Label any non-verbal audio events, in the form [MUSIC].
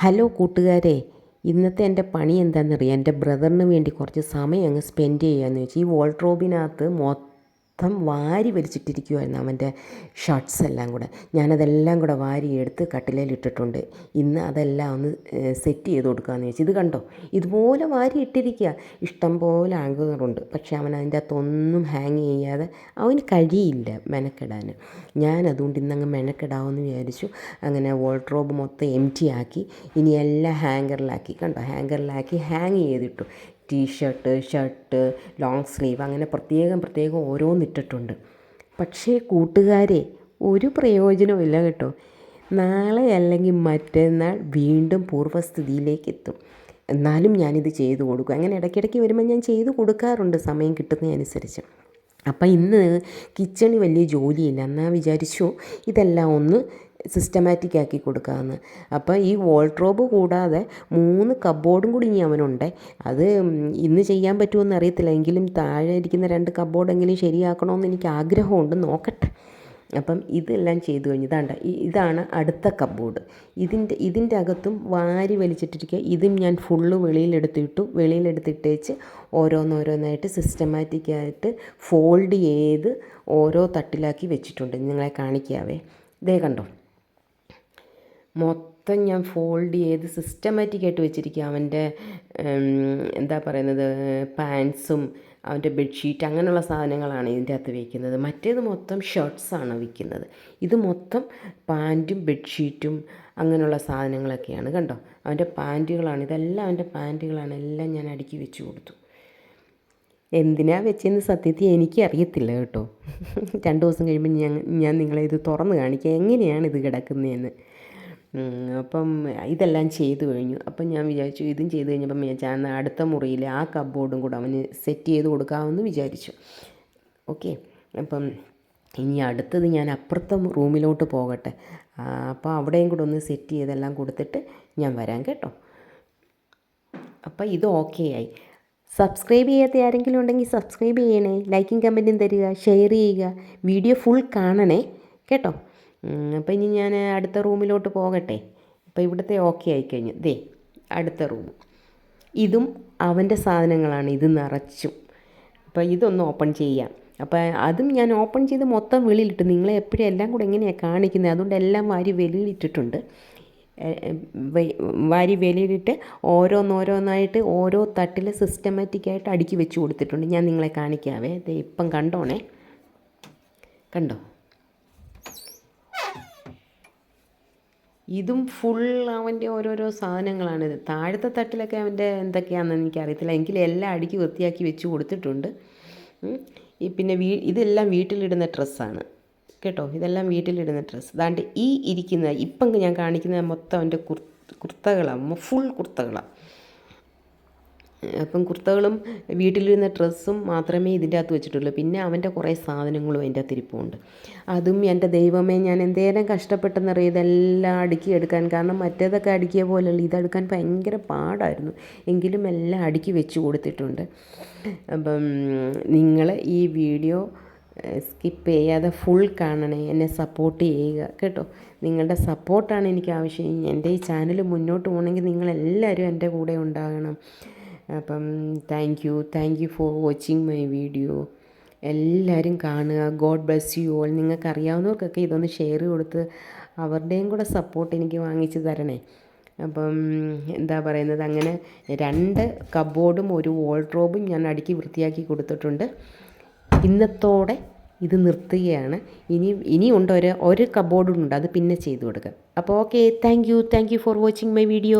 Hello കൂട്ടുകാരെ ഇന്നത്തെ എന്റെ പണി എന്താണെന്നറിയാം. എന്റെ ബ്രദറിന് വേണ്ടി കുറച്ച് സമയം അങ്ങ് സ്പെൻഡ് ചെയ്യാമെന്ന് വെച്ചാൽ ഈ വോൾട്രോബിനകത്ത് മൊത്തം വാരി വലിച്ചിട്ടിരിക്കുമായിരുന്നു അവന്റെ ഷർട്ട്സ് എല്ലാം കൂടെ. ഞാനതെല്ലാം കൂടെ വാരി എടുത്ത് കട്ടിലേൽ ഇട്ടിട്ടുണ്ട് ഇന്ന് അതെല്ലാം ഒന്ന് സെറ്റ് ചെയ്ത് കൊടുക്കാമെന്ന് ചോദിച്ചു ഇത് കണ്ടോ? ഇതുപോലെ വാരി ഇട്ടിരിക്കുക ഇഷ്ടം പോലെ ആങ്കറുണ്ട് പക്ഷേ അവൻ അതിന്റെ അകത്തൊന്നും ഹാങ് ചെയ്യാതെ അവന് കഴിയില്ല മെനക്കെടാൻ. ഞാൻ അതുകൊണ്ട് ഇന്നങ്ങ് മെനക്കെടാവെന്ന് വിചാരിച്ചു. അങ്ങനെ വോൾട്രോബ് മൊത്തം എം ടി ആക്കി. ഇനി എല്ലാം ഹാങ്കറിലാക്കി കണ്ടോ? ഹാങ്കറിലാക്കി ഹാങ് ചെയ്തിട്ടു. T-shirt shirt shirt long sleeve അങ്ങനെ പ്രത്യേകം പ്രത്യേകം ഓരോന്നിട്ടിട്ടുണ്ട് പക്ഷേ കൂട്ടുകാരെ ഒരു പ്രയോജനവും ഇല്ല കേട്ടോ. നാളെ അല്ലെങ്കിൽ മറ്റന്നാൾ വീണ്ടും പൂർവസ്ഥിതിയിലേക്ക് എത്തും. എന്നാലും ഞാനിത് ചെയ്തു കൊടുക്കും. അങ്ങനെ ഇടയ്ക്കിടയ്ക്ക് വരുമ്പോൾ ഞാൻ ചെയ്തു കൊടുക്കാറുണ്ട് സമയം കിട്ടുന്നതനുസരിച്ച് അപ്പം ഇന്ന് കിച്ചണിൽ വലിയ ജോലിയില്ല. എന്നാൽ വിചാരിച്ചു? ഇതെല്ലാം ഒന്ന് സിസ്റ്റമാറ്റിക് ആക്കി കൊടുക്കാമെന്ന് അപ്പോൾ ഈ വോൾട്രോബ് കൂടാതെ മൂന്ന് കബോർഡും കൂടി ഇനി അവനുണ്ട്. അത് ഇന്ന് ചെയ്യാൻ പറ്റുമെന്ന് അറിയത്തില്ല. എങ്കിലും താഴെ ഇരിക്കുന്ന രണ്ട് കബോർഡെങ്കിലും ശരിയാക്കണമെന്ന് എനിക്ക് ആഗ്രഹമുണ്ട്. നോക്കട്ടെ. അപ്പം ഇതെല്ലാം ചെയ്തു കഴിഞ്ഞ് ഇതാണ്ട ഇതാണ് അടുത്ത കബോർഡ് ഇതിന്റെ ഇതിന്റെ അകത്തും വാരി വലിച്ചിട്ടിരിക്കുക ഇതും ഞാൻ ഫുള്ള് വെളിയിലെടുത്തിട്ടു വെളിയിലെടുത്തിട്ടേച്ച് ഓരോന്നോരോന്നായിട്ട് സിസ്റ്റമാറ്റിക്കായിട്ട് ഫോൾഡ് ചെയ്ത് ഓരോ തട്ടിലാക്കി വെച്ചിട്ടുണ്ട്. നിങ്ങളെ കാണിക്കാവേ. ഇതേ കണ്ടോ മൊത്തം ഞാൻ ഫോൾഡ് ചെയ്ത് സിസ്റ്റമാറ്റിക്കായിട്ട് വെച്ചിരിക്കുക അവന്റെ എന്താ പറയുന്നത് പാൻസും അവന്റെ ബെഡ്ഷീറ്റ് അങ്ങനെയുള്ള സാധനങ്ങളാണ് ഇതിന്റെ അകത്ത് വയ്ക്കുന്നത് മറ്റേത് മൊത്തം ഷർട്ട്സാണ് വിൽക്കുന്നത്. ഇത് മൊത്തം പാന്റും ബെഡ്ഷീറ്റും അങ്ങനെയുള്ള സാധനങ്ങളൊക്കെയാണ് കണ്ടോ? അവന്റെ പാന്റുകളാണ് ഇതെല്ലാം അവന്റെ പാന്റുകളാണ് എല്ലാം ഞാൻ അടുക്കി വെച്ച് കൊടുത്തു. എന്തിനാ വെച്ചെന്ന് സത്യത്തിൽ എനിക്കറിയത്തില്ല കേട്ടോ. [LAUGHS] രണ്ട് ദിവസം കഴിയുമ്പോൾ ഞാൻ ഞാൻ നിങ്ങളെ ഇത് തുറന്ന് കാണിക്കാം. എങ്ങനെയാണ് ഇത് കിടക്കുന്നതെന്ന് അപ്പം ഇതെല്ലാം ചെയ്തു കഴിഞ്ഞു. അപ്പം ഞാൻ വിചാരിച്ചു ഇതും ചെയ്ത് കഴിഞ്ഞപ്പം ഞാൻ അടുത്ത മുറിയിൽ ആ കബോർഡും കൂടെ അവന് സെറ്റ് ചെയ്ത് കൊടുക്കാമെന്ന് വിചാരിച്ചു. ഓക്കെ അപ്പം ഇനി അടുത്തത് ഞാൻ അപ്പുറത്തെ റൂമിലോട്ട് പോകട്ടെ. അപ്പോൾ അവിടെയും കൂടെ ഒന്ന് സെറ്റ് ചെയ്തെല്ലാം കൊടുത്തിട്ട് ഞാൻ വരാം കേട്ടോ. അപ്പോൾ ഇത് ഓക്കെ ആയി. സബ്സ്ക്രൈബ് ചെയ്യാത്ത ആരെങ്കിലും ഉണ്ടെങ്കിൽ സബ്സ്ക്രൈബ് ചെയ്യണേ. ലൈക്കും കമന്റും തരിക ഷെയർ ചെയ്യുക. വീഡിയോ ഫുൾ കാണണേ. കേട്ടോ. അപ്പോൾ ഇനി ഞാൻ അടുത്ത റൂമിലോട്ട് പോകട്ടെ. അപ്പോൾ ഇവിടുത്തെ ഓക്കെ ആയിക്കഴിഞ്ഞു. ദേ അടുത്ത റൂം ഇതും അവന്റെ സാധനങ്ങളാണ് ഇത് നിറച്ചും. അപ്പോൾ ഇതൊന്ന് ഓപ്പൺ ചെയ്യാം. അപ്പോൾ അതും ഞാൻ ഓപ്പൺ ചെയ്ത് മൊത്തം വെളിയിലിട്ട്. നിങ്ങളെ എപ്പോഴും എല്ലാം കൂടെ എങ്ങനെയാണ് കാണിക്കുന്നത്? അതുകൊണ്ട് എല്ലാം വാരി വെളിയിലിട്ടിട്ടുണ്ട്. വാരി വെളിയിലിട്ട് ഓരോന്നോരോന്നായിട്ട് ഓരോ തട്ടിൽ സിസ്റ്റമാറ്റിക്കായിട്ട് അടുക്കി വെച്ച് കൊടുത്തിട്ടുണ്ട്. ഞാൻ നിങ്ങളെ കാണിക്കാവേ. ഇപ്പം കണ്ടോണേ? കണ്ടോ? ഇതും ഫുൾ അവന്റെ ഓരോരോ സാധനങ്ങളാണിത് താഴത്തെ തട്ടിലൊക്കെ അവന്റെ എന്തൊക്കെയാണെന്ന് എനിക്കറിയത്തില്ല. എങ്കിലും എല്ലാം അടുക്കി വൃത്തിയാക്കി വെച്ച് കൊടുത്തിട്ടുണ്ട്. പിന്നെ വീ ഇതെല്ലാം വീട്ടിലിടുന്ന ഡ്രസ്സാണ് കേട്ടോ? ഇതെല്ലാം വീട്ടിലിടുന്ന ഡ്രസ്സ് അതാണ്ട് ഈ ഇരിക്കുന്ന ഇപ്പം ഞാൻ കാണിക്കുന്ന മൊത്തം അവന്റെ കുർ കുർത്തകളാണ് ഫുൾ കുർത്തകളാണ് അപ്പം കുർത്തകളും വീട്ടിലിരുന്ന ഡ്രസ്സും മാത്രമേ ഇതിന്റെ അകത്ത് വെച്ചിട്ടുള്ളൂ. പിന്നെ അവന്റെ കുറേ സാധനങ്ങളും അതിന്റെ അകത്ത് ഇരിപ്പുണ്ട്. അതും എന്റെ ദൈവമേ ഞാൻ എന്തേരം കഷ്ടപ്പെട്ടെന്നറിയാം? ഇതെല്ലാം അടുക്കി എടുക്കാൻ. കാരണം മറ്റേതൊക്കെ അടുക്കിയ പോലെയല്ല ഇതെടുക്കാൻ ഭയങ്കര പാടായിരുന്നു. എങ്കിലും എല്ലാം അടുക്കി വെച്ച് കൊടുത്തിട്ടുണ്ട്. അപ്പം നിങ്ങൾ ഈ വീഡിയോ സ്കിപ്പ് ചെയ്യാതെ ഫുൾ കാണണേ. എന്നെ സപ്പോർട്ട് ചെയ്യുക കേട്ടോ. നിങ്ങളുടെ സപ്പോർട്ടാണ് എനിക്ക് ആവശ്യം. എന്റെ ഈ ചാനൽ മുന്നോട്ട് പോകണമെങ്കിൽ നിങ്ങളെല്ലാവരും എന്റെ കൂടെ ഉണ്ടാകണം. അപ്പം thank you thank you for watching my video എല്ലാവരും കാണുക. ഗോഡ് ബ്ലെസ് യു ഓൾ നിങ്ങൾക്ക് അറിയാവുന്നവർക്കൊക്കെ ഇതൊന്ന് ഷെയർ കൊടുത്ത് അവരുടെയും കൂടെ സപ്പോർട്ട് എനിക്ക് വാങ്ങിച്ച് തരണേ. അപ്പം എന്താ പറയുന്നത്? അങ്ങനെ രണ്ട് കബോർഡും ഒരു വാൾഡ്രോബും ഞാൻ അടുക്കി വൃത്തിയാക്കി കൊടുത്തിട്ടുണ്ട്. ഇന്നത്തോടെ ഇത് നിർത്തുകയാണ്. ഇനി ഇനിയുണ്ട് ഒരു ഒരു കബോർഡുണ്ട് അത് പിന്നെ ചെയ്തു കൊടുക്കാം. അപ്പോൾ okay thank you thank you for watching my video